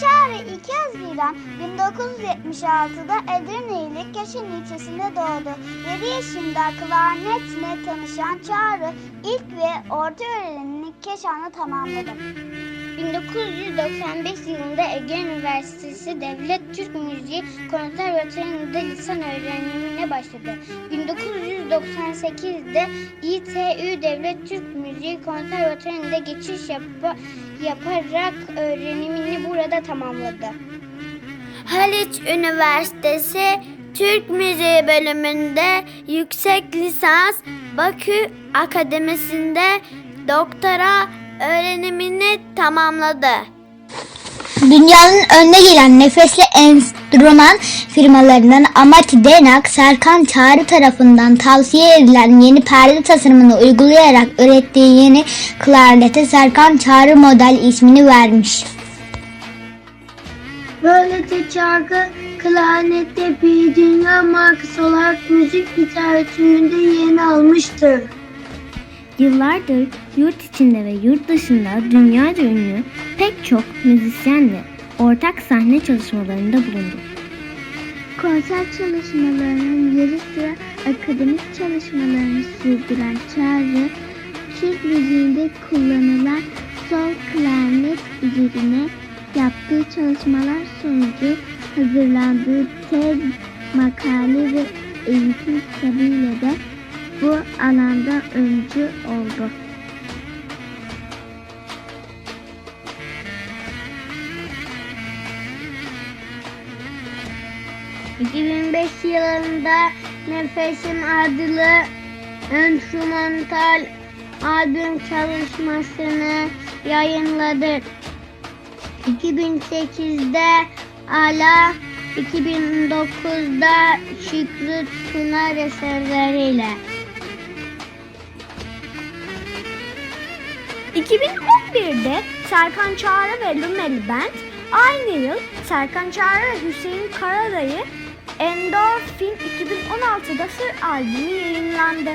Çağrı 2 Haziran 1976'da Edirne ili Keşin ilçesinde doğdu. 7 yaşında klarnetle tanışan Çağrı ilk ve orta öğrenimini Keşan'da tamamladı. 1995 yılında Ege Üniversitesi Devlet Türk Müziği Konservatuvarı'nda lisan öğrenimine başladı. 1998'de İTÜ Devlet Türk Müziği Konservatuvarı'nda geçiş yap- yaparak öğrenimini burada tamamladı. Haliç Üniversitesi Türk Müziği bölümünde yüksek lisans, Bakü Akademisi'nde doktora öğrenimini tamamladı. Dünyanın önde gelen nefesli enstrüman firmalarından Amati Denak, Serkan Çağrı tarafından tavsiye edilen yeni perde tasarımını uygulayarak ürettiği yeni klarnete Serkan Çağrı model ismini vermiş. Böylece çalgı klarnette bir dünya markası olarak müzik literatüründe yerini almıştır. Yıllardır yurt içinde ve yurt dışında dünyaca ünlü pek çok müzisyenle ortak sahne çalışmalarında bulundu. Konser çalışmalarının yarı sıra akademik çalışmalarını sürdüren Çağrı, Türk müziğinde kullanılan sol klarnet üzerine yaptığı çalışmalar sonucu hazırlandığı TED makale ve eğitim kitabıyla da bu alanda öncü oldu. ...2005 yılında Nefesim adlı enstrümantal albüm çalışmasını yayınladı. 2008'de Ala, 2009'da Şükrü Tunar eserleriyle. 2011'de Serkan Çağrı ve Lumeli Band, aynı yıl Serkan Çağrı ve Hüseyin Karadayı Endorphin 2016'da Sır albümü yayınlandı.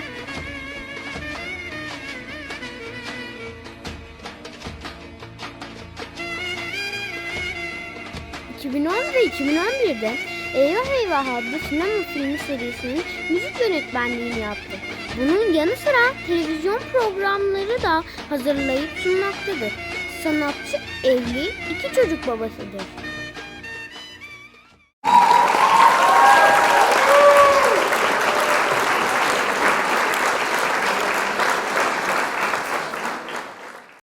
...2010 ve 2011'de Eyvah Eyvah adlı sinema filmi serisinin müzik yönetmenliğini yaptı. Bunun yanı sıra televizyon programları da hazırlayıp sunmaktadır. Sanatçı evli, iki çocuk babasıdır.